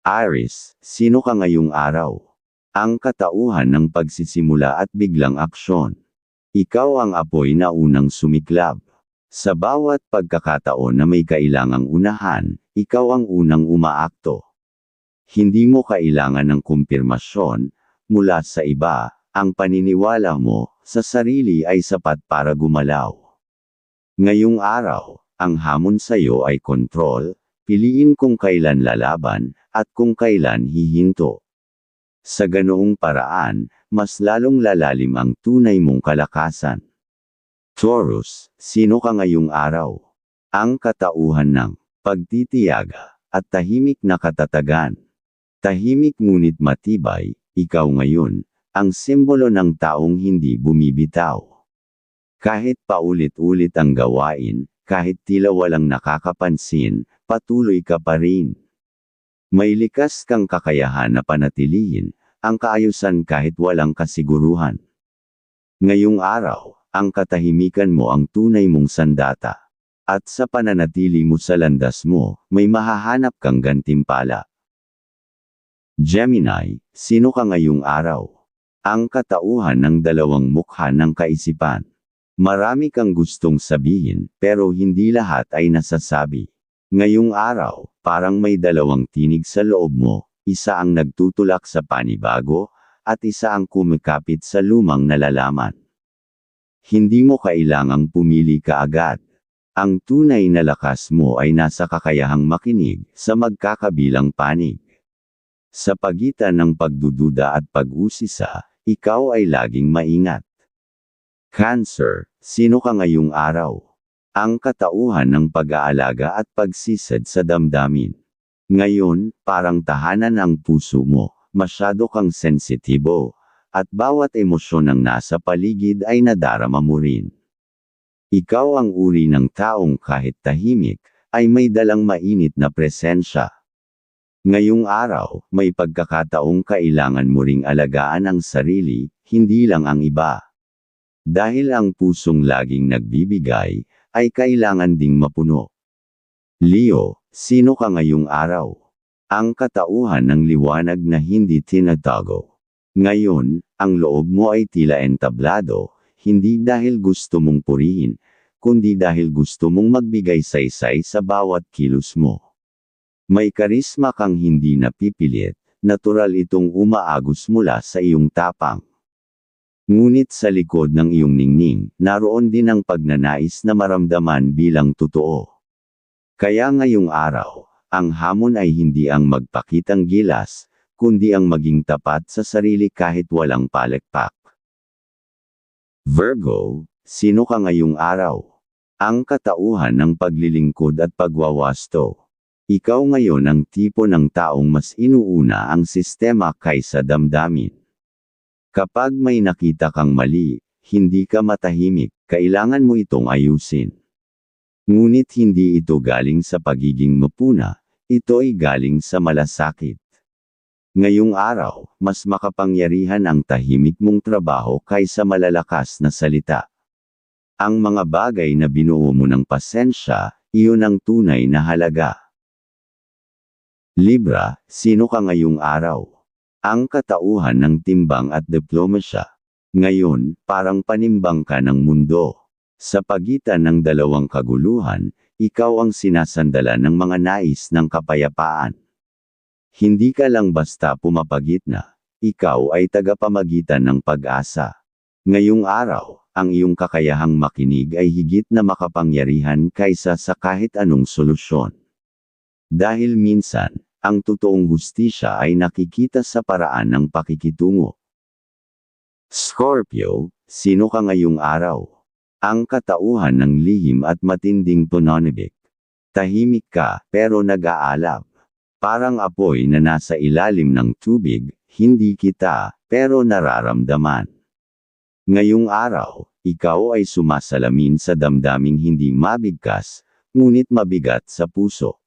Aris, sino ka ngayong araw? Ang katauhan ng pagsisimula at biglang aksyon. Ikaw ang apoy na unang sumiklab. Sa bawat pagkakataon na may kailangang unahan, ikaw ang unang umaakto. Hindi mo kailangan ng kumpirmasyon mula sa iba, ang paniniwala mo sa sarili ay sapat para gumalaw. Ngayong araw, ang hamon sa iyo ay kontrol, piliin kung kailan lalaban, at kung kailan hihinto. Sa ganoong paraan, mas lalong lalalim ang tunay mong kalakasan. Taurus, sino ka ngayong araw? Ang katauhan ng pagtitiyaga at tahimik na katatagan. Tahimik ngunit matibay, ikaw ngayon, ang simbolo ng taong hindi bumibitaw. Kahit paulit-ulit ang gawain, kahit tila walang nakakapansin, patuloy ka pa rin. May likas kang kakayahan na panatilihin, ang kaayusan kahit walang kasiguruhan. Ngayong araw, ang katahimikan mo ang tunay mong sandata. At sa pananatili mo sa landas mo, may mahahanap kang gantimpala. Gemini, sino ka ngayong araw? Ang katauhan ng dalawang mukha ng kaisipan. Marami kang gustong sabihin, pero hindi lahat ay nasasabi. Ngayong araw, parang may dalawang tinig sa loob mo, isa ang nagtutulak sa panibago, at isa ang kumikapit sa lumang nalalaman. Hindi mo kailangang pumili ka agad. Ang tunay na lakas mo ay nasa kakayahang makinig sa magkakabilang panig. Sa pagitan ng pagdududa at pag-usisa, ikaw ay laging maingat. Cancer, sino ka ngayong araw? Ang katauhan ng pag-aalaga at pagsisad sa damdamin. Ngayon, parang tahanan ang puso mo, masyado kang sensitibo, at bawat emosyon ng nasa paligid ay nadarama mo rin. Ikaw ang uri ng taong kahit tahimik, ay may dalang mainit na presensya. Ngayong araw, may pagkakataong kailangan mo ring alagaan ang sarili, hindi lang ang iba. Dahil ang pusong laging nagbibigay, ay kailangan ding mapuno. Leo, sino ka ngayong araw? Ang katauhan ng liwanag na hindi tinatago. Ngayon, ang loob mo ay tila entablado, hindi dahil gusto mong purihin, kundi dahil gusto mong magbigay saysay sa bawat kilos mo. May karisma kang hindi napipilit, natural itong umaagos mula sa iyong tapang. Ngunit sa likod ng iyong ningning, naroon din ang pagnanais na maramdaman bilang totoo. Kaya ngayong araw, ang hamon ay hindi ang magpakitang gilas, kundi ang maging tapat sa sarili kahit walang palekpak. Virgo, sino ka ngayong araw? Ang katauhan ng paglilingkod at pagwawasto. Ikaw ngayon ang tipo ng taong mas inuuna ang sistema kaysa damdamin. Kapag may nakita kang mali, hindi ka matahimik, kailangan mo itong ayusin. Ngunit hindi ito galing sa pagiging mapuna, ito ay galing sa malasakit. Ngayong araw, mas makapangyarihan ang tahimik mong trabaho kaysa malalakas na salita. Ang mga bagay na binuo mo ng pasensya, iyon ang tunay na halaga. Libra, sino ka ngayong araw? Ang katauhan ng timbang at diplomasya. Ngayon, parang panimbang ka ng mundo. Sa pagitan ng dalawang kaguluhan, ikaw ang sinasandala ng mga nais ng kapayapaan. Hindi ka lang basta pumapagitna, ikaw ay tagapamagitan ng pag-asa. Ngayong araw, ang iyong kakayahang makinig ay higit na makapangyarihan kaysa sa kahit anong solusyon. Dahil minsan, ang totoong hustisya ay nakikita sa paraan ng pakikitungo. Scorpio, sino ka ngayong araw? Ang katauhan ng lihim at matinding pananibik. Tahimik ka, pero nag-aalab. Parang apoy na nasa ilalim ng tubig, hindi kita, pero nararamdaman. Ngayong araw, ikaw ay sumasalamin sa damdaming hindi mabigkas, ngunit mabigat sa puso.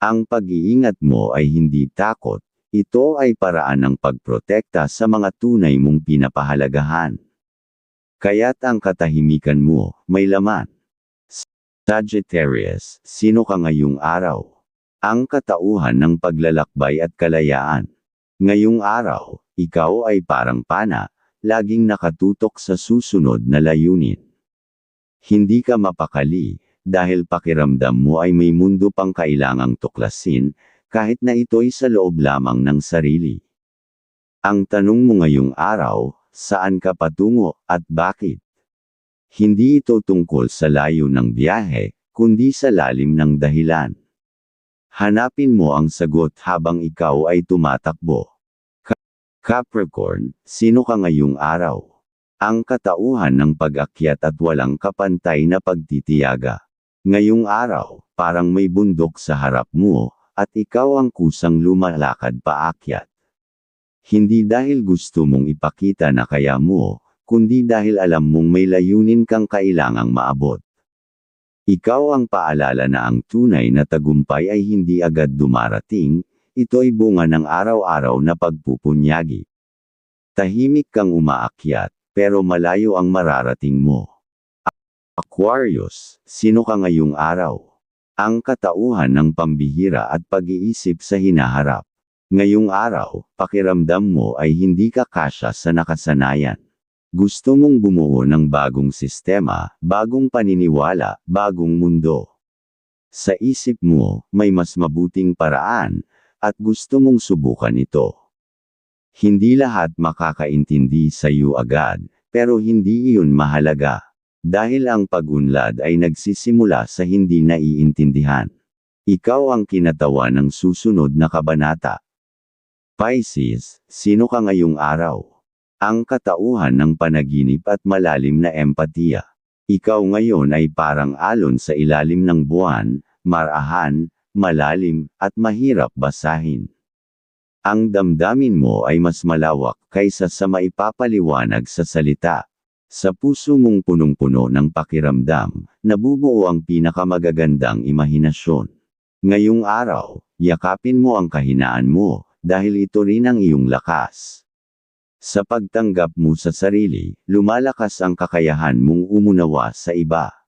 Ang pag-iingat mo ay hindi takot, ito ay paraan ng pagprotekta sa mga tunay mong pinapahalagahan. Kaya't ang katahimikan mo, may laman. Sagittarius, sino ka ngayong araw? ang katauhan ng paglalakbay at kalayaan. Ngayong araw, ikaw ay parang pana, laging nakatutok sa susunod na layunin. Hindi ka mapakali, dahil pakiramdam mo ay may mundo pang kailangang tuklasin, kahit na ito'y sa loob lamang ng sarili. Ang tanong mo ngayong araw, saan ka patungo, at bakit? Hindi ito tungkol sa layo ng biyahe, kundi sa lalim ng dahilan. Hanapin mo ang sagot habang ikaw ay tumatakbo. Capricorn, sino ka ngayong araw? Ang katauhan ng pag-akyat at walang kapantay na pagtitiyaga. Ngayong araw, parang may bundok sa harap mo, at ikaw ang kusang lumalakad paakyat. Hindi dahil gusto mong ipakita na kaya mo, kundi dahil alam mong may layunin kang kailangang maabot. Ikaw ang paalala na ang tunay na tagumpay ay hindi agad dumarating, ito'y bunga ng araw-araw na pagpupunyagi. Tahimik kang umaakyat, pero malayo ang mararating mo. Aquarius, sino ka ngayong araw? Ang katauhan ng pambihira at pag-iisip sa hinaharap. Ngayong araw, pakiramdam mo ay hindi ka kasya sa nakasanayan. Gusto mong bumuo ng bagong sistema, bagong paniniwala, bagong mundo. Sa isip mo, may mas mabuting paraan, at gusto mong subukan ito. Hindi lahat makakaintindi sa iyo agad, pero hindi iyon mahalaga. Dahil ang pagunlad ay nagsisimula sa hindi naiintindihan. Ikaw ang kinatawa ng susunod na kabanata. Pisces, sino ka ngayong araw? Ang katauhan ng panaginip at malalim na empatiya. Ikaw ngayon ay parang alon sa ilalim ng buwan, marahan, malalim, at mahirap basahin. Ang damdamin mo ay mas malawak kaysa sa maipapaliwanag sa salita. Sa puso mong punong-puno ng pakiramdam, nabubuo ang pinakamagagandang imahinasyon. Ngayong araw, yakapin mo ang kahinaan mo, dahil ito rin ang iyong lakas. Sa pagtanggap mo sa sarili, lumalakas ang kakayahan mong umunawa sa iba.